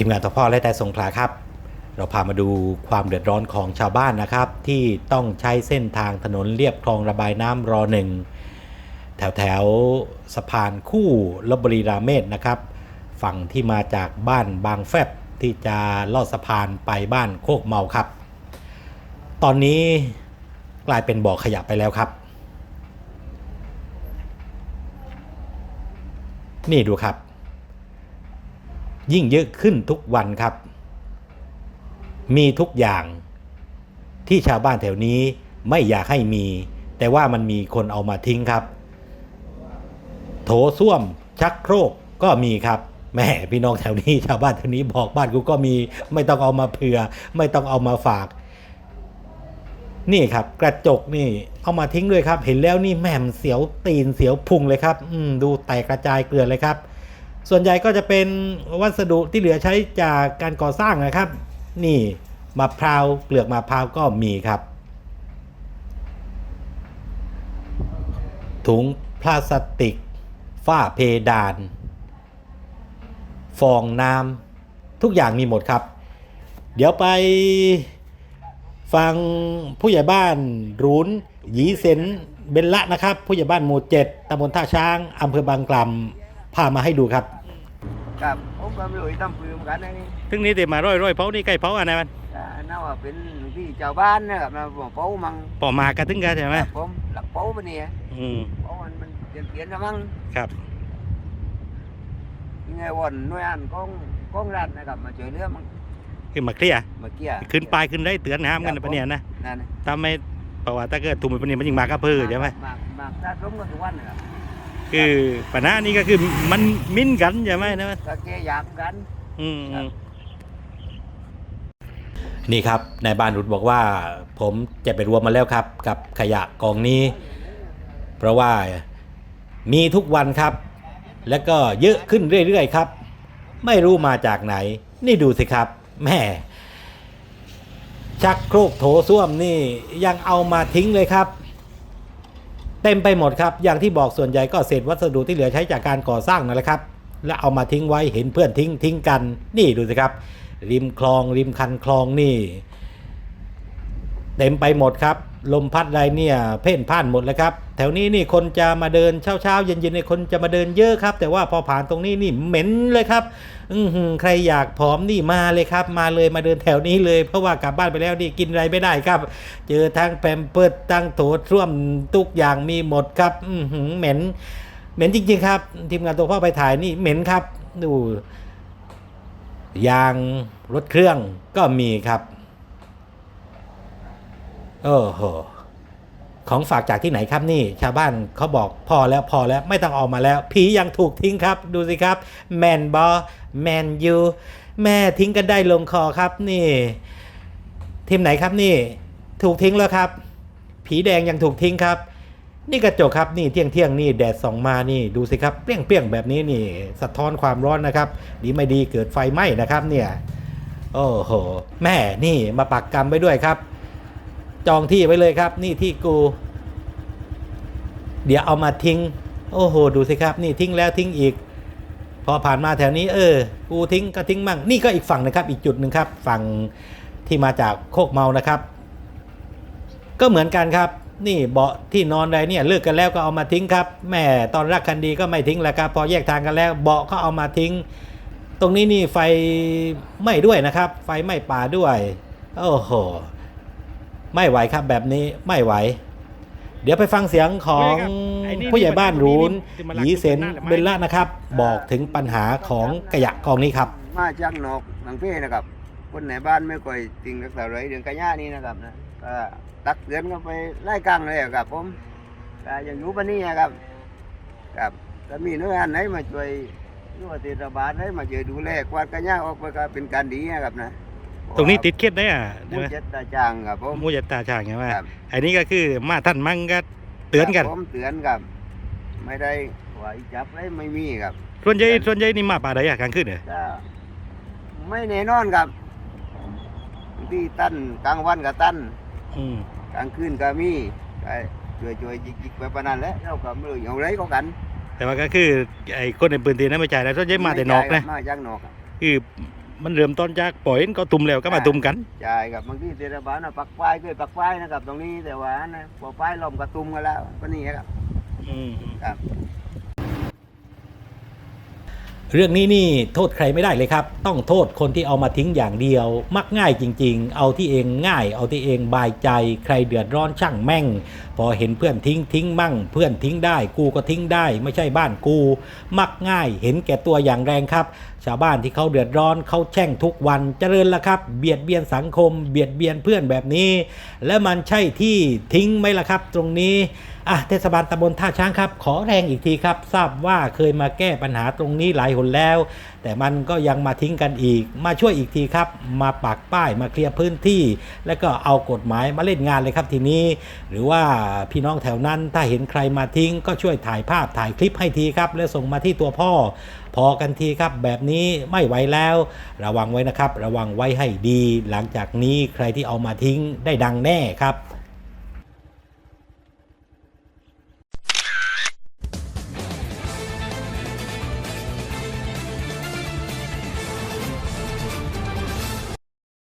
ทีมงานทพ่อและแต่สงขลาครับ เราพามาดูความเดือดร้อนของชาวบ้านนะครับ ที่ต้องใช้เส้นทางถนนเรียบคลองระบายน้ำรอหนึ่งแถวแถวสะพานคู่ลบบุรีราเมศนะครับ ฝั่งที่มาจากบ้านบางแฟบที่จะลอดสะพานไปบ้านโคกเมาครับ ตอนนี้กลายเป็นบ่อขยะไปแล้วครับ นี่ดูครับ ยิ่งเยอะขึ้นทุกวันครับ มีทุกอย่างที่ชาวบ้านแถวนี้ไม่อยากให้มี แต่ว่ามันมีคนเอามาทิ้งครับ โถส้วมชักโครกก็มีครับแม่พี่น้องแถวนี้ชาวบ้านแถวนี้บอกบ้านกูก็มีไม่ต้องเอามาเผื่อ ไม่ต้องเอามาฝาก นี่ครับ กระจกนี่ เอามาทิ้งด้วยครับ เห็นแล้วนี่แหม่มเสียวตีนเสียวพุงเลยครับ อืมดูแตกกระจายเกลือนเลยครับ ส่วนใหญ่ก็จะเป็นวัสดุที่เหลือใช้จากการก่อสร้างนะครับ นี่มะพร้าวเปลือกมะพร้าวก็มีครับ ถุงพลาสติก ฝ้าเพดาน ฟองน้ำทุกอย่างมีหมดครับ เดี๋ยวไปฟังผู้ใหญ่บ้านรุนหยีเซนเบลละนะครับ ผู้ใหญ่บ้านหมู่เจ็ดตำบลท่าช้างอำเภอบางกล่ำพามาให้ดูครับ ครับผมก็ไม่รู้ทำปืนเหมือนกันนะนี่ทึงนี้แต่มาร้อยร้อยเผานี่ใกล้เผาอะไรมันอ่าน่าว่าเป็นพี่ชาวบ้านนะครับนะบอกเป้ามังปอมากระทึงกันใช่ไหมครับผมหลักเป้าปะเนี่ยอืมเป้ามันมันเขียนเขียนๆนะมั้งครับยังไงวันหน่วยงานของของรัฐนะครับมาช่วยเหลือมังขึ้นมาเคลียร์เมื่อกี้ขึ้นปลายขึ้นได้เตือนน้ำกันนะปะเนี่ยนะนั่นนะถ้าไม่ประวัติถ้าเกิดถุงมันปะเนี่ยมันยิงมากระเพือใช่ไหมมากมากถ้าสมกันทุกวันนะครับ คือปัญหานี้ก็คือมันมิ้นกันใช่ไหมนะมันถ้าแกอยากกัน อืมครับนี่ครับนายบ้านรุดบอกว่าผมจะไปรวมมาแล้วครับ กับขยะกองนี้ เพราะว่ามีทุกวันครับ แล้วก็เยอะขึ้นเรื่อยๆครับ ไม่รู้มาจากไหน นี่ดูสิครับแม่ชักโครกโถส้วมนี่ยังเอามาทิ้งเลยครับ เต็มไปหมดครับ อย่างที่บอกส่วนใหญ่ก็เศษวัสดุที่เหลือใช้จากการก่อสร้างนั่นแหละครับ และเอามาทิ้งไว้เห็นเพื่อนทิ้งทิ้งกัน นี่ดูสิครับ ริมคลองริมคันคลองนี่ เต็มไปหมดครับ ลมพัดไรเนี่ยเพ่นพ่านหมดเลยครับ แถวนี้นี่คนจะมาเดินเช้าเช้าๆเย็นเย็นๆเนี่ยคนจะมาเดินเยอะครับ แต่ว่าพอผ่านตรงนี้นี่เหม็นเลยครับ อือใครอยากผอมนี่มาเลยครับ มาเลยมาเดินแถวนี้เลย เพราะว่ากลับบ้านไปแล้วนี่กินอะไรไม่ได้ครับ เจอทั้งแปมเปิดทั้งโถส้วมทุกอย่างมีหมดครับ อือเหม็น เหม็นจริง ๆ ครับ ทีมงานตัวพ่อไปถ่ายนี่เหม็นครับดูยางรถเครื่องก็มีครับ โอ้โหของฝากจากที่ไหนครับนี่ ชาวบ้านเขาบอกพอแล้วพอแล้วไม่ต้องออกมาแล้ว ผียังถูกทิ้งครับ ดูสิครับ แมนบอแมนยูแม่ทิ้งกันได้ลงคอครับนี่ ทีมไหนครับนี่ ถูกทิ้งแล้วครับ ผีแดงยังถูกทิ้งครับ นี่กระจกครับนี่เที่ยงเที่ยงนี่แดดส่องมานี่ดูสิครับเปรี้ยงเปรี้ยงแบบนี้นี่ สะท้อนความร้อนนะครับดีไม่ดีเกิดไฟไหม้นะครับเนี่ยโอ้โหแม่นี่มาปักกรรมไว้ด้วยครับ จองที่ไว้เลยครับ นี่ที่กู เดี๋ยวเอามาทิ้ง โอ้โห ดูสิครับ นี่ทิ้งแล้วทิ้งอีก พอผ่านมาแถวนี้ เออ กูทิ้งก็ทิ้งมั่ง นี่ก็อีกฝั่งนะครับ อีกจุดหนึ่งครับ ฝั่งที่มาจากโคกเมานะครับ ก็เหมือนกันครับนี่เบาะที่นอนอะไรเนี่ยเลิกกันแล้วก็เอามาทิ้งครับแม่ตอนรักกันดีก็ไม่ทิ้งแล้วครับพอแยกทางกันแล้วเบาะก็เอามาทิ้ง ตรงนี้นี่ไฟไหม้ด้วยนะครับ ไฟไหม้ป่าด้วย โอ้โห ไม่ไหวครับแบบนี้ไม่ไหว เดี๋ยวไปฟังเสียงของผู้ใหญ่บ้านรูนหยีเซนเบลล่านะครับ บอกถึงปัญหาของขยะกองนี้ครับ มาจากนอกบางเพ่นะครับ คนไหนบ้านไม่ค่อยติงรักษาไรเรื่องกระยานี่นะครับนะก็ตักเตือนกันไปไล่กลางเลยอะครับผมก็อย่างอยู่ปานนี้อะครับครับถ้ามีหน่วยงานไหนมาช่วยหรือว่าเทศบาลไหนมาช่วยดูแลกวาดกระยาออกไปก็เป็นการดีนะครับนะ ตรงนี้ติดเคล็ดได้อะหใช่มูไหมเจ็ดตาจางครับผม มูจะตาช่างใช่ไหมครับ อันนี้ก็คือมาท่านมั่งก็เตือนกัน ครับผมเตือนครับ ไม่ได้ว่าอีจับเลยไม่มีครับ ส่วนใหญ่ส่วนใหญ่นี่มาป่าใดอะกลางคืนเนี่ยก็ไม่แน่นอนครับบางที่ตั้นกลางวันก็ตั้นอืมกลางคืนก็มีก็ช่วยช่วยๆจิกๆไปประนันแหล้วเราก็ไม่รู้อย่างไรก็กันแต่ว่าก็คือไอ้คนในปืนตีนั้นไม่จ่ายแล้วส่วนใหญ่มาแต่นอกนะ มาจากนอกอะคือ มันเริ่มต้นจากปล่อยก็ตุ่มแล้วก็มาตุ่มกันใช่ครับบางทีเทศบาลน่ะปักป้ายเคยปักป้ายนะครับ ตรงนี้แต่ว่านะพอป้ายลมกระตุ้มกันแล้วก็นี่ครับครับ เรื่องนี้นี่โทษใครไม่ได้เลยครับ ต้องโทษคนที่เอามาทิ้งอย่างเดียว มักง่ายจริง ๆ เอาที่เองง่าย เอาที่เองบายใจ ใครเดือดร้อนช่างแม่ง พอเห็นเพื่อนทิ้งทิ้งมั่ง เพื่อนทิ้งได้กูก็ทิ้งได้ ไม่ใช่บ้านกู มักง่าย เห็นแก่ตัวอย่างแรงครับ ชาวบ้านที่เขาเดือดร้อนเขาแช่งทุกวันเจริญละครับ เบียดเบียนสังคม เบียดเบียนเพื่อนแบบนี้ และมันใช่ที่ทิ้งไหมล่ะครับ ตรงนี้ อะเทศบาลตำบลท่าช้างครับ ขอแรงอีกทีครับ ทราบว่าเคยมาแก้ปัญหาตรงนี้หลายหนแล้ว แต่มันก็ยังมาทิ้งกันอีก มาช่วยอีกทีครับ มาปักป้ายมาเคลียร์พื้นที่ แล้วก็เอากฎหมายมาเล่นงานเลยครับทีนี้ หรือว่าพี่น้องแถวนั้นถ้าเห็นใครมาทิ้ง ก็ช่วยถ่ายภาพถ่ายคลิปให้ทีครับ แล้วส่งมาที่ตัวพ่อ พอกันทีครับ แบบนี้ไม่ไหวแล้ว ระวังไว้นะครับ ระวังไว้ให้ดี หลังจากนี้ใครที่เอามาทิ้งได้ดังแน่ครับ